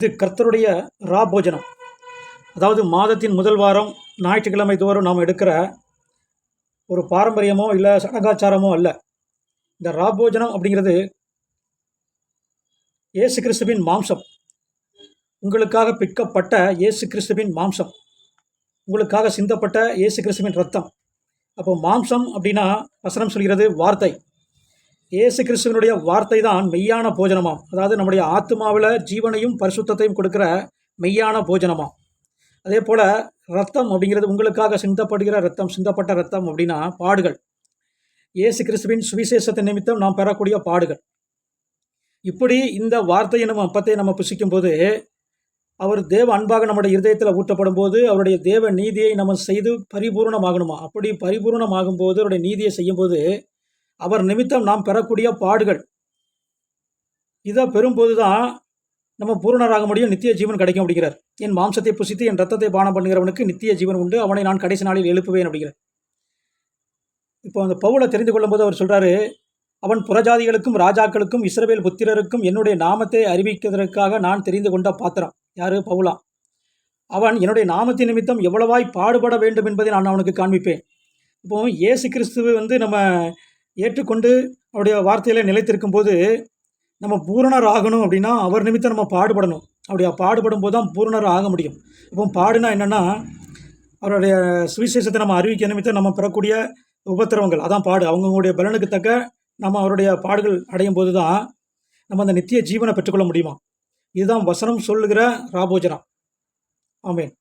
இது கர்த்தருடைய ரா போஜனம் அதாவது மாதத்தின் முதல் வாரம் ஞாயிற்றுக்கிழமை தோறும் நாம் எடுக்கிற ஒரு பாரம்பரியமோ இல்லை சடங்காச்சாரமோ அல்ல. இந்த ரா போஜனம் அப்படிங்கிறது இயேசு கிறிஸ்துவின் மாம்சம். உங்களுக்காக பிற்கப்பட்ட இயேசு கிறிஸ்துவின் மாம்சம். உங்களுக்காக சிந்தப்பட்ட இயேசு கிறிஸ்துவின் ரத்தம். அப்போ மாம்சம் அப்படின்னா வசனம் சொல்கிறது வார்த்தை. இயேசு கிறிஸ்துவனுடைய வார்த்தை தான் மெய்யான போஜனமாம். அதாவது நம்முடைய ஆத்மாவில் ஜீவனையும் பரிசுத்தத்தையும் கொடுக்குற மெய்யான போஜனமாம் அதே போல் ரத்தம் அப்படிங்கிறது உங்களுக்காக சிந்தப்படுகிற ரத்தம் சிந்தப்பட்ட ரத்தம் அப்படின்னா பாடுகள். இயேசு கிறிஸ்துவின் சுவிசேஷத்தை நிமித்தம் நாம் பெறக்கூடிய பாடுகள். இப்படி இந்த வார்த்தை நம்ம அப்பத்தை நம்ம புசிக்கும் போது அவர் தேவ அன்பாக நம்முடைய இருதயத்தில் ஊட்டப்படும் போது அவருடைய தேவ நீதியை நம்ம செய்து பரிபூர்ணமாகணுமா? அப்படி பரிபூர்ணமாகும் போது அவருடைய நீதியை செய்யும்போது அவர் நிமித்தம் நாம் பெறக்கூடிய பாடுகள். இதை பெறும்போது தான் நம்ம பூரணராக முடியும் நித்திய ஜீவன் கிடைக்கும் அப்படிங்கிறார். என் மாம்சத்தை புசித்து என் ரத்தத்தை பானம் பண்ணுகிறவனுக்கு நித்திய ஜீவன் உண்டு அவனை நான் கடைசி நாளில் எழுப்புவேன் அப்படிங்கிறார். இப்போ அந்த பவுலை தெரிந்து கொள்ளும்போது அவர் சொல்கிறாரு அவன் புறஜாதிகளுக்கும் ராஜாக்களுக்கும் இஸ்ரவேல் புத்திரருக்கும் என்னுடைய நாமத்தை அறிவிக்கிறதற்காக நான் தெரிந்து கொண்ட பாத்திரம். யாரு? பவுலா. அவன் என்னுடைய நாமத்தின் நிமித்தம் எவ்வளவாய் பாடுபட வேண்டும் என்பதை நான் அவனுக்கு காண்பிப்பேன். இப்போ இயேசு கிறிஸ்துவை வந்து நம்ம ஏற்றுக்கொண்டு அவருடைய வார்த்தையில நிலைத்திருக்கும் போது நம்ம பூரணர் ஆகணும் அப்படின்னா அவர் நிமித்தம் நம்ம பாடுபடணும். அப்படி பாடுபடும் போது தான் பூரணர் ஆக முடியும். இப்போ பாடுனா என்னென்னா அவருடைய சுவிசேஷத்தை நம்ம அறிவிக்க நிமித்தம் நம்ம பெறக்கூடிய உபத்திரவங்கள் அதான் பாடு. அவங்கவுங்களுடைய பலனுக்கு தக்க நம்ம அவருடைய பாடுகள் அடையும் போது தான் நம்ம அந்த நித்திய ஜீவனை பெற்றுக்கொள்ள முடியுமா? இதுதான் வசனம் சொல்லுகிற ராபோஜனம். ஆமேன்.